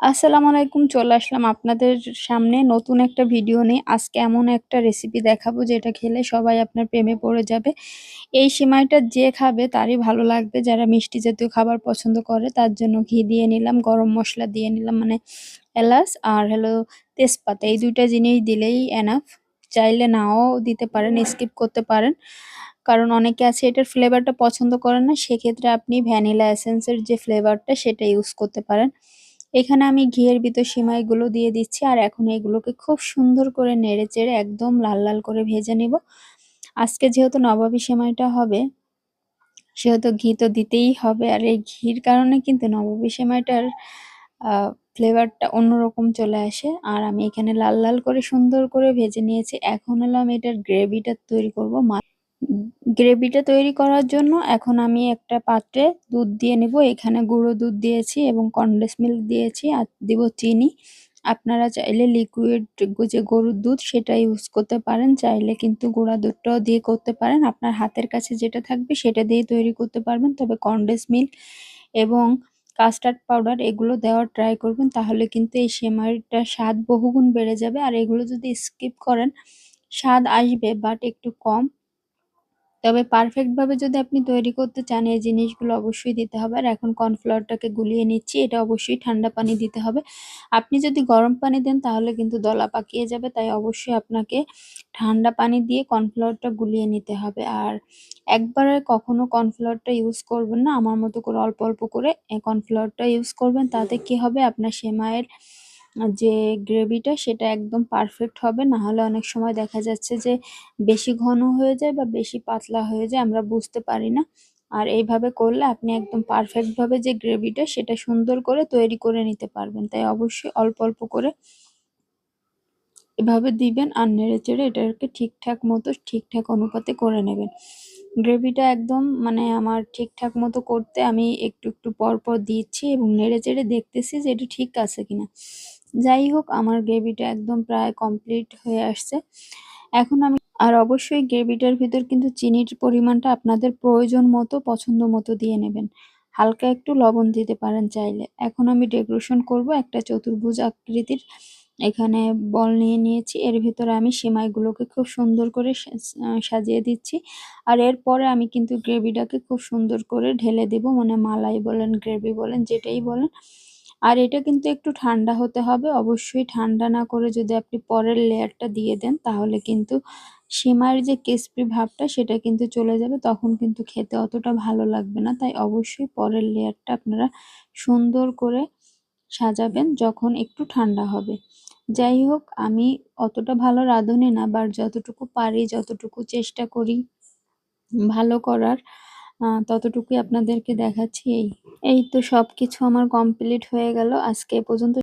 আসসালামু আলাইকুম, চলে আসলাম আপনাদের সামনে নতুন একটা ভিডিও নিয়ে। আজকে এমন একটা রেসিপি দেখাবো যেটা খেলে সবাই আপনার প্রেমে পড়ে যাবে। এই সিমাইটা যে খাবে তারই ভালো লাগবে। যারা মিষ্টি জাতীয় খাবার পছন্দ করে তার জন্য ঘি দিয়ে নিলাম, গরম মশলা দিয়ে নিলাম মানে এলাচ আর হলো তেজপাতা। এই দুইটা জিনিস দিলেই এনাফ চাইলে নাও দিতে পারেন স্কিপ করতে পারেন। কারণ অনেকে আছে এটার ফ্লেভারটা পছন্দ করেন না, সেক্ষেত্রে আপনি ভ্যানিলা এসেন্সের যে ফ্লেভারটা সেটা ইউজ করতে পারেন। এখানে আমি ঘিয়ের ভিতর সিমাইগুলো দিয়ে দিচ্ছি আর এখন এগুলোকে খুব সুন্দর করে নেড়ে চেড়ে একদম লাল লাল করে ভেজে নিব। আজকে যেহেতু নবাবী সেমাইটা হবে, সেহেতু ঘি তো দিতেই হবে আর এই ঘির কারণে কিন্তু নবাবী সেমাইটার ফ্লেভারটা অন্যরকম চলে আসে। আর আমি এখানে লাল লাল করে সুন্দর করে ভেজে নিয়েছি। এখন হলো আমি এটার গ্রেভিটা তৈরি করব। মা গ্রেভিটা তৈরি করার জন্য এখন আমি একটা পাত্রে দুধ দিয়ে নেব। এখানে গুঁড়ো দুধ দিয়েছি এবং কনডেন্স মিল্ক দিয়েছি আর দিব চিনি। আপনারা চাইলে লিকুইড যে গরুর দুধ সেটা ইউজ করতে পারেন, চাইলে কিন্তু গুঁড়া দুধটাও দিয়ে করতে পারেন। আপনার হাতের কাছে যেটা থাকবে সেটা দিয়ে তৈরি করতে পারবেন। তবে কনডেন্স মিল্ক এবং কাস্টার্ড পাউডার এগুলো দেওয়ার ট্রাই করবেন, তাহলে কিন্তু এই সেমাইটার স্বাদ বহুগুণ বেড়ে যাবে। আর এগুলো যদি স্কিপ করেন, স্বাদ আসবে, বাট একটু কম। তবে পারফেক্ট ভাবে যদি আপনি তৈরি করতে চান, এই জিনিসগুলো অবশ্যই দিতে হবে। আর এখন কর্নফ্লাওয়ারটাকে গুলিয়ে নিচ্ছি, এটা অবশ্যই ঠান্ডা পানি দিতে হবে। আপনি যদি গরম পানি দেন, তাহলে কিন্তু দলা পাকিয়ে যাবে। তাই অবশ্যই আপনাকে ঠান্ডা পানি দিয়ে কর্নফ্লাওয়ারটা গুলিয়ে নিতে হবে। আর একবারে কখনো কর্নফ্লাওয়ারটা ইউজ করবেন না। আমার মতো করে অল্প অল্প করে কর্নফ্লাওয়ারটা ইউজ করবেন। তাতে কি হবে? আপনার সেমাইয়ের যে গ্রেভিটা সেটা একদম পারফেক্ট হবে। না হলে অনেক সময় দেখা যাচ্ছে যে বেশি ঘন হয়ে যায় বা বেশি পাতলা হয়ে যায়, আমরা বুঝতে পারি না। আর এইভাবে করলে আপনি একদম পারফেক্ট ভাবে যে গ্রেভিটা সেটা সুন্দর করে তৈরি করে নিতে পারবেন। তাই অবশ্যই অল্প অল্প করে এভাবে দিবেন আর নেড়ে চেড়ে এটাকে ঠিকঠাক মতো, ঠিকঠাক অনুপাতে করে নেবেন। গ্রেভিটা একদম মানে আমার ঠিকঠাক মতো করতে আমি একটু একটু পর পর দিচ্ছি এবং নেড়ে চেড়ে দেখতেছি যে এটা ঠিক আছে কিনা। যাই হোক, আমার গ্রেভিটা একদম প্রায় কমপ্লিট হয়ে আসছে। এখন আমি, আর অবশ্যই গ্রেভিটার ভিতর কিন্তু চিনির পরিমাণটা আপনাদের প্রয়োজন মতো, পছন্দ মতো দিয়ে নেবেন। হালকা একটু লবণ দিতে পারেন চাইলে। এখন আমি ডেকোরেশন করব একটা চতুর্ভুজ আকৃতির। এখানে বল নিয়ে নিয়েছি। এর ভিতরে আমি সেমাইগুলোকে খুব সুন্দর করে সাজিয়ে দিচ্ছি। আর এরপরে আমি কিন্তু গ্রেভিটাকে খুব সুন্দর করে ঢেলে দেব। মানে মালাই বলেন, গ্রেভি বলেন, যেটাই বলেন। আর এটা কিন্তু একটু ঠান্ডা হতে হবে। অবশ্যই ঠান্ডা না করে যদি আপনি পরের লেয়ারটা দিয়ে দেন, তাহলে কিন্তু সিমাইয়ের যে ক্রিসপি ভাবটা, সেটা কিন্তু চলে যাবে। তখন কিন্তু খেতে অতটা ভালো লাগবে না। তাই অবশ্যই পরের লেয়ারটা আপনারা সুন্দর করে সাজাবেন যখন একটু ঠান্ডা হবে। যাই হোক, আমি অতটা ভালো রাঁধুনি না বাট যতটুকু পারি, যতটুকু চেষ্টা করি ভালো করার ততটুকুই আপনাদেরকে দেখাচ্ছি। এই এই তো সবকিছু আমার কমপ্লিট হয়ে গেল। আজকে এ পর্যন্ত